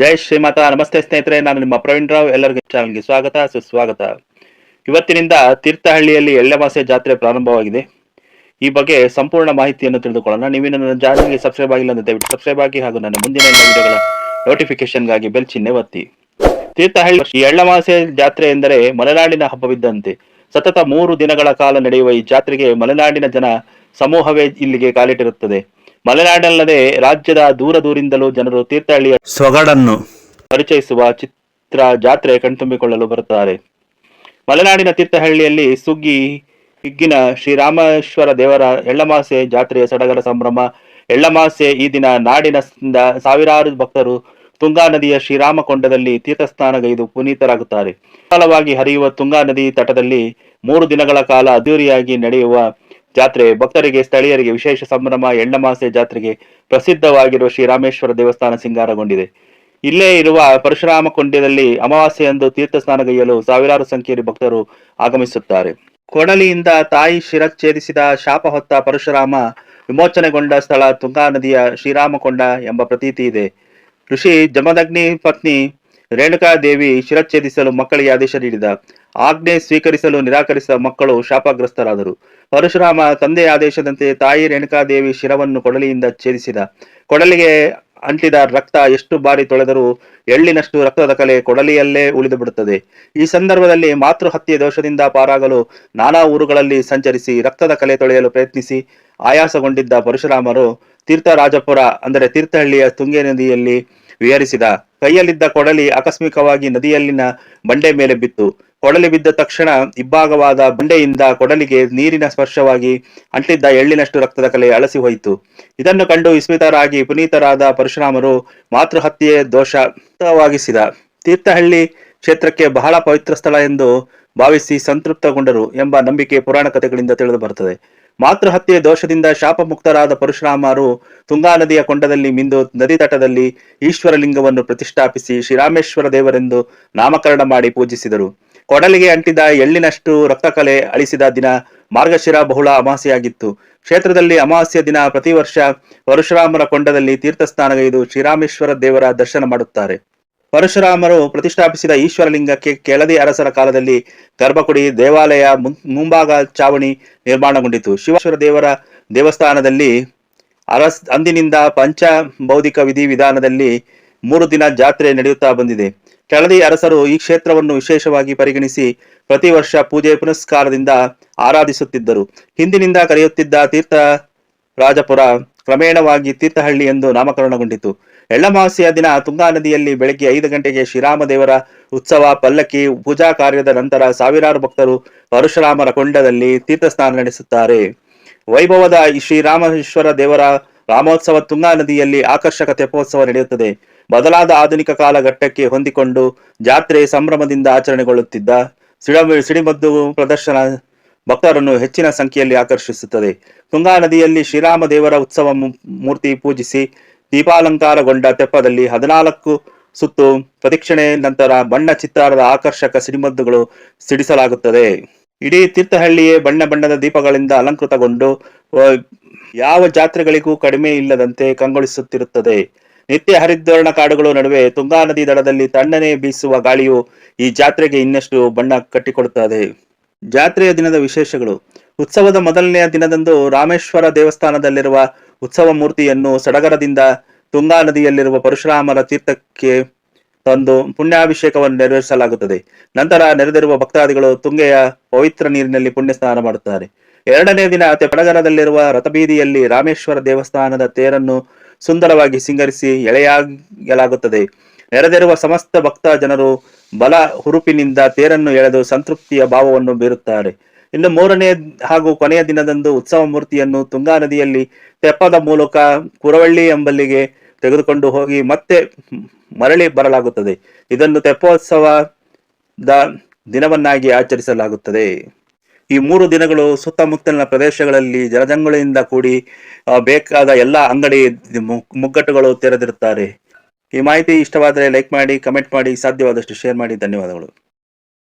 ಜೈ ಶ್ರೀಮಾತಾ, ನಮಸ್ತೆ ಸ್ನೇಹಿತರೆ, ನಾನು ನಿಮ್ಮ ಪ್ರವೀಣ್ ರಾವ್, ಎಲ್ಲರಿಗೂ ಚಾನಲ್ಗೆ ಸ್ವಾಗತ, ಸುಸ್ವಾಗತ. ಇವತ್ತಿನಿಂದ ತೀರ್ಥಹಳ್ಳಿಯಲ್ಲಿ ಎಳ್ಳೆಮಾಸೆ ಜಾತ್ರೆ ಪ್ರಾರಂಭವಾಗಿದೆ. ಈ ಬಗ್ಗೆ ಸಂಪೂರ್ಣ ಮಾಹಿತಿಯನ್ನು ತಿಳಿದುಕೊಳ್ಳೋಣ. ನೀವು ನನ್ನ ಚಾನಲ್ಗೆ ಸಬ್ಸ್ಕ್ರೈಬ್ ಆಗಿಲ್ಲ ಅಂತ ದಯವಿಟ್ಟು ಸಬ್ಸ್ಕ್ರೈಬ್ ಆಗಿ ಹಾಗೂ ನನ್ನ ಮುಂದಿನ ವಿಡಿಯೋಗಳ ನೋಟಿಫಿಕೇಶನ್ಗಾಗಿ ಬೆಲ್ ಚಿಹ್ನೆ ಒತ್ತಿ. ತೀರ್ಥಹಳ್ಳಿ ಈ ಎಳ್ಳಮಾಸೆ ಜಾತ್ರೆ ಎಂದರೆ ಮಲೆನಾಡಿನ ಹಬ್ಬವಿದ್ದಂತೆ. ಸತತ ಮೂರು ದಿನಗಳ ಕಾಲ ನಡೆಯುವ ಈ ಜಾತ್ರೆಗೆ ಮಲೆನಾಡಿನ ಜನ ಸಮೂಹವೇ ಇಲ್ಲಿಗೆ ಕಾಲಿಟ್ಟಿರುತ್ತದೆ. ಮಲೆನಾಡಲ್ಲದೆ ರಾಜ್ಯದ ದೂರ ದೂರಿಂದಲೂ ಜನರು ತೀರ್ಥಹಳ್ಳಿಯ ಸೊಗಡನ್ನು ಪರಿಚಯಿಸುವ ಚಿತ್ರ ಜಾತ್ರೆ ಕಣ್ತುಂಬಿಕೊಳ್ಳಲು ಬರುತ್ತಾರೆ. ಮಲೆನಾಡಿನ ತೀರ್ಥಹಳ್ಳಿಯಲ್ಲಿ ಸುಗ್ಗಿ ಹಿಗ್ಗಿನ ಶ್ರೀರಾಮೇಶ್ವರ ದೇವರ ಎಳ್ಳಮಾಸೆ ಜಾತ್ರೆಯ ಸಡಗರ ಸಂಭ್ರಮ. ಎಳ್ಳಮಾಸೆ ಈ ದಿನ ನಾಡಿನ ಸಾವಿರಾರು ಭಕ್ತರು ತುಂಗಾ ನದಿಯ ಶ್ರೀರಾಮಕೊಂಡದಲ್ಲಿ ತೀರ್ಥಸ್ನಾನಗೈದು ಪುನೀತರಾಗುತ್ತಾರೆ. ಕಾಲವಾಗಿ ಹರಿಯುವ ತುಂಗಾ ನದಿ ತಟದಲ್ಲಿ ಮೂರು ದಿನಗಳ ಕಾಲ ಅದ್ದೂರಿಯಾಗಿ ನಡೆಯುವ ಜಾತ್ರೆ ಭಕ್ತರಿಗೆ, ಸ್ಥಳೀಯರಿಗೆ ವಿಶೇಷ ಸಂಭ್ರಮ, ಎಣ್ಣಮಾಸೆ ಜಾತ್ರೆಗೆ ಪ್ರಸಿದ್ಧವಾಗಿರುವ ಶ್ರೀರಾಮೇಶ್ವರ ದೇವಸ್ಥಾನ ಸಿಂಗಾರಗೊಂಡಿದೆ. ಇಲ್ಲೇ ಇರುವ ಪರಶುರಾಮ ಕೊಂಡದಲ್ಲಿ ಅಮಾವಾಸ್ಯೆಯಂದು ತೀರ್ಥ ಸ್ನಾನಗೈಯಲು ಸಾವಿರಾರು ಸಂಖ್ಯೆಯಲ್ಲಿ ಭಕ್ತರು ಆಗಮಿಸುತ್ತಾರೆ. ಕೊಡಲಿಯಿಂದ ತಾಯಿ ಶಿರಚ್ಛೇದಿಸಿದ ಶಾಪ ಹೊತ್ತ ಪರಶುರಾಮ ವಿಮೋಚನೆಗೊಂಡ ಸ್ಥಳ ತುಂಗಾ ನದಿಯ ಶ್ರೀರಾಮಕೊಂಡ ಎಂಬ ಪ್ರತೀತಿ ಇದೆ. ಋಷಿ ಜಮದಗ್ನಿ ಪತ್ನಿ ರೇಣುಕಾದೇವಿ ಶಿರಚ್ಛೇದಿಸಲು ಮಕ್ಕಳಿಗೆ ಆದೇಶ ನೀಡಿದ. ಆಜ್ಞೆ ಸ್ವೀಕರಿಸಲು ನಿರಾಕರಿಸಿದ ಮಕ್ಕಳು ಶಾಪಗ್ರಸ್ತರಾದರು. ಪರಶುರಾಮ ತಂದೆಯ ಆದೇಶದಂತೆ ತಾಯಿ ರೇಣುಕಾದೇವಿ ಶಿರವನ್ನು ಕೊಡಲಿಯಿಂದ ಛೇದಿಸಿದ. ಕೊಡಲಿಗೆ ಅಂಟಿದ ರಕ್ತ ಎಷ್ಟು ಬಾರಿ ತೊಳೆದರೂ ಎಳ್ಳಿನಷ್ಟು ರಕ್ತದ ಕಲೆ ಕೊಡಲಿಯಲ್ಲೇ ಉಳಿದು ಬಿಡುತ್ತದೆ ಈ ಸಂದರ್ಭದಲ್ಲಿ ಮಾತೃ ಹತ್ಯೆ ದೋಷದಿಂದ ಪಾರಾಗಲು ನಾನಾ ಊರುಗಳಲ್ಲಿ ಸಂಚರಿಸಿ ರಕ್ತದ ಕಲೆ ತೊಳೆಯಲು ಪ್ರಯತ್ನಿಸಿ ಆಯಾಸಗೊಂಡಿದ್ದ ಪರಶುರಾಮರು ತೀರ್ಥರಾಜಪುರ ಅಂದರೆ ತೀರ್ಥಹಳ್ಳಿಯ ತುಂಗೆ ನದಿಯಲ್ಲಿ ವಿಹರಿಸಿದ. ಕೈಯಲ್ಲಿದ್ದ ಕೊಡಲಿ ಆಕಸ್ಮಿಕವಾಗಿ ನದಿಯಲ್ಲಿನ ಬಂಡೆ ಮೇಲೆ ಬಿತ್ತು. ಕೊಡಲಿ ಬಿದ್ದ ತಕ್ಷಣ ಇಬ್ಬಾಗವಾದ ಬಂಡೆಯಿಂದ ಕೊಡಲಿಗೆ ನೀರಿನ ಸ್ಪರ್ಶವಾಗಿ ಅಂಟಿದ್ದ ಎಳ್ಳಿನಷ್ಟು ರಕ್ತದ ಕಲೆ ಅಳಸಿ ಹೋಯಿತು. ಇದನ್ನು ಕಂಡು ವಿಸ್ಮಿತರಾಗಿ ಪುನೀತರಾದ ಪರಶುರಾಮರು ಮಾತೃಹತ್ಯೆ ದೋಷವಾಗಿಸಿದ ತೀರ್ಥಹಳ್ಳಿ ಕ್ಷೇತ್ರಕ್ಕೆ ಬಹಳ ಪವಿತ್ರ ಸ್ಥಳ ಎಂದು ಭಾವಿಸಿ ಸಂತೃಪ್ತಗೊಂಡರು ಎಂಬ ನಂಬಿಕೆ ಪುರಾಣ ಕಥೆಗಳಿಂದ ತಿಳಿದು ಬರುತ್ತದೆ. ಮಾತೃಹತ್ಯೆ ದೋಷದಿಂದ ಶಾಪ ಮುಕ್ತರಾದ ಪರಶುರಾಮರು ತುಂಗಾ ನದಿಯ ಕೊಂಡದಲ್ಲಿ ಮಿಂದು ನದಿ ತಟದಲ್ಲಿ ಈಶ್ವರಲಿಂಗವನ್ನು ಪ್ರತಿಷ್ಠಾಪಿಸಿ ಶ್ರೀರಾಮೇಶ್ವರ ದೇವರೆಂದು ನಾಮಕರಣ ಮಾಡಿ ಪೂಜಿಸಿದರು. ಕೊಡಲಿಗೆ ಅಂಟಿದ ಎಳ್ಳಿನಷ್ಟು ರಕ್ತಕಲೆ ಅಳಿಸಿದ ದಿನ ಮಾರ್ಗಶಿರ ಬಹುಳ ಅಮಾವಾಸ್ಯೆಯಾಗಿತ್ತು ಕ್ಷೇತ್ರದಲ್ಲಿ ಅಮಾವಾಸ್ಯ ದಿನ ಪ್ರತಿ ವರ್ಷ ಪರಶುರಾಮರ ಕೊಂಡದಲ್ಲಿ ತೀರ್ಥಸ್ನಾನಗೈದು ಶ್ರೀರಾಮೇಶ್ವರ ದೇವರ ದರ್ಶನ ಮಾಡುತ್ತಾರೆ. ಪರಶುರಾಮರು ಪ್ರತಿಷ್ಠಾಪಿಸಿದ ಈಶ್ವರಲಿಂಗಕ್ಕೆ ಕೆಳದಿ ಅರಸರ ಕಾಲದಲ್ಲಿ ಗರ್ಭಕುಡಿ ದೇವಾಲಯ ಮುಂಭಾಗ ಚಾವಣಿ ನಿರ್ಮಾಣಗೊಂಡಿತು. ಶಿವೇಶ್ವರ ದೇವರ ದೇವಸ್ಥಾನದಲ್ಲಿ ಅರಸ್ ಅಂದಿನಿಂದ ಪಂಚ ಬೌದ್ಧಿಕ ವಿಧಿ ವಿಧಾನದಲ್ಲಿ ಮೂರು ದಿನ ಜಾತ್ರೆ ನಡೆಯುತ್ತಾ ಬಂದಿದೆ. ಕೆಳದಿ ಅರಸರು ಈ ಕ್ಷೇತ್ರವನ್ನು ವಿಶೇಷವಾಗಿ ಪರಿಗಣಿಸಿ ಪ್ರತಿ ವರ್ಷ ಪೂಜೆ ಪುನಸ್ಕಾರದಿಂದ ಆರಾಧಿಸುತ್ತಿದ್ದರು. ಹಿಂದಿನಿಂದ ಕರೆಯುತ್ತಿದ್ದ ತೀರ್ಥ ರಾಜಪುರ ಕ್ರಮೇಣವಾಗಿ ತೀರ್ಥಹಳ್ಳಿ ಎಂದು ನಾಮಕರಣಗೊಂಡಿತು. ಎಳ್ಳಮಾವಾಸ್ಯೆಯ ದಿನ ತುಂಗಾ ನದಿಯಲ್ಲಿ ಬೆಳಗ್ಗೆ ಐದು ಗಂಟೆಗೆ ಶ್ರೀರಾಮದೇವರ ಉತ್ಸವ ಪಲ್ಲಕ್ಕಿ ಪೂಜಾ ಕಾರ್ಯದ ನಂತರ ಸಾವಿರಾರು ಭಕ್ತರು ಪರಶುರಾಮರ ಕೊಂಡದಲ್ಲಿ ತೀರ್ಥಸ್ನಾನ ನಡೆಸುತ್ತಾರೆ. ವೈಭವದ ಶ್ರೀರಾಮೇಶ್ವರ ದೇವರ ರಾಮೋತ್ಸವ ತುಂಗಾ ನದಿಯಲ್ಲಿ ಆಕರ್ಷಕ ತೆಪ್ಪೋತ್ಸವ ನಡೆಯುತ್ತದೆ. ಬದಲಾದ ಆಧುನಿಕ ಕಾಲಘಟ್ಟಕ್ಕೆ ಹೊಂದಿಕೊಂಡು ಜಾತ್ರೆ ಸಂಭ್ರಮದಿಂದ ಆಚರಣೆಗೊಳ್ಳುತ್ತಿದ್ದ ಶ್ರೀಮ ಸಿಡಿಮದ್ದು ಪ್ರದರ್ಶನ ಭಕ್ತರನ್ನು ಹೆಚ್ಚಿನ ಸಂಖ್ಯೆಯಲ್ಲಿ ಆಕರ್ಷಿಸುತ್ತದೆ. ತುಂಗಾ ನದಿಯಲ್ಲಿ ಶ್ರೀರಾಮ ದೇವರ ಉತ್ಸವ ಮೂರ್ತಿ ಪೂಜಿಸಿ ದೀಪಾಲಂಕಾರಗೊಂಡ ತೆಪ್ಪದಲ್ಲಿ ಹದಿನಾಲ್ಕು ಸುತ್ತು ಪ್ರದಕ್ಷಿಣೆ ನಂತರ ಬಣ್ಣ ಚಿತ್ತಾರದ ಆಕರ್ಷಕ ಸಿಡಿಮದ್ದುಗಳು ಸಿಡಿಸಲಾಗುತ್ತದೆ. ಇಡೀ ತೀರ್ಥಹಳ್ಳಿಯೇ ಬಣ್ಣ ಬಣ್ಣದ ದೀಪಗಳಿಂದ ಅಲಂಕೃತಗೊಂಡು ಯಾವ ಜಾತ್ರೆಗಳಿಗೂ ಕಡಿಮೆ ಇಲ್ಲದಂತೆ ಕಂಗೊಳಿಸುತ್ತಿರುತ್ತದೆ. ನಿತ್ಯ ಹರಿದ್ವರ್ಣ ಕಾಡುಗಳು ನಡುವೆ ತುಂಗಾ ನದಿ ದಡದಲ್ಲಿ ತಣ್ಣನೆ ಬೀಸುವ ಗಾಳಿಯು ಈ ಜಾತ್ರೆಗೆ ಇನ್ನಷ್ಟು ಬಣ್ಣ ಕಟ್ಟಿಕೊಡುತ್ತದೆ. ಜಾತ್ರೆಯ ದಿನದ ವಿಶೇಷಗಳು. ಉತ್ಸವದ ಮೊದಲನೆಯ ದಿನದಂದು ರಾಮೇಶ್ವರ ದೇವಸ್ಥಾನದಲ್ಲಿರುವ ಉತ್ಸವ ಮೂರ್ತಿಯನ್ನು ಸಡಗರದಿಂದ ತುಂಗಾ ನದಿಯಲ್ಲಿರುವ ಪರಶುರಾಮರ ತೀರ್ಥಕ್ಕೆ ತಂದು ಪುಣ್ಯಾಭಿಷೇಕವನ್ನು ನೆರವೇರಿಸಲಾಗುತ್ತದೆ. ನಂತರ ನೆರೆದಿರುವ ಭಕ್ತಾದಿಗಳು ತುಂಗೆಯ ಪವಿತ್ರ ನೀರಿನಲ್ಲಿ ಪುಣ್ಯ ಸ್ನಾನ ಮಾಡುತ್ತಾರೆ. ಎರಡನೇ ದಿನ ತೆಪಡಗರದಲ್ಲಿರುವ ರಥಬೀದಿಯಲ್ಲಿ ರಾಮೇಶ್ವರ ದೇವಸ್ಥಾನದ ತೇರನ್ನು ಸುಂದರವಾಗಿ ಸಿಂಗರಿಸಿ ಎಳೆಯಾಗಲಾಗುತ್ತದೆ ನೆರೆದಿರುವ ಸಮಸ್ತ ಭಕ್ತ ಜನರು ಬಲ ಹುರುಪಿನಿಂದ ತೇರನ್ನು ಎಳೆದು ಸಂತೃಪ್ತಿಯ ಭಾವವನ್ನು ಬೀರುತ್ತಾರೆ. ಇನ್ನು ಮೂರನೇ ಹಾಗೂ ಕೊನೆಯ ದಿನದಂದು ಉತ್ಸವ ಮೂರ್ತಿಯನ್ನು ತುಂಗಾ ನದಿಯಲ್ಲಿ ತೆಪ್ಪದ ಮೂಲಕ ಕುರವಳ್ಳಿ ಎಂಬಲ್ಲಿಗೆ ತೆಗೆದುಕೊಂಡು ಹೋಗಿ ಮತ್ತೆ ಮರಳಿ ಬರಲಾಗುತ್ತದೆ. ಇದನ್ನು ತೆಪ್ಪೋತ್ಸವದ ದಿನವನ್ನಾಗಿ ಆಚರಿಸಲಾಗುತ್ತದೆ. ಈ ಮೂರು ದಿನಗಳು ಸುತ್ತಮುತ್ತಲಿನ ಪ್ರದೇಶಗಳಲ್ಲಿ ಜನಜಂಗುಳಿಯಿಂದ ಕೂಡಿ ಬೇಕಾದ ಎಲ್ಲ ಅಂಗಡಿ ಮುಗ್ಗಟ್ಟುಗಳು ತೆರೆದಿರುತ್ತಾರೆ. ಈ ಮಾಹಿತಿ ಇಷ್ಟವಾದರೆ ಲೈಕ್ ಮಾಡಿ, ಕಮೆಂಟ್ ಮಾಡಿ, ಸಾಧ್ಯವಾದಷ್ಟು ಶೇರ್ ಮಾಡಿ. ಧನ್ಯವಾದಗಳು.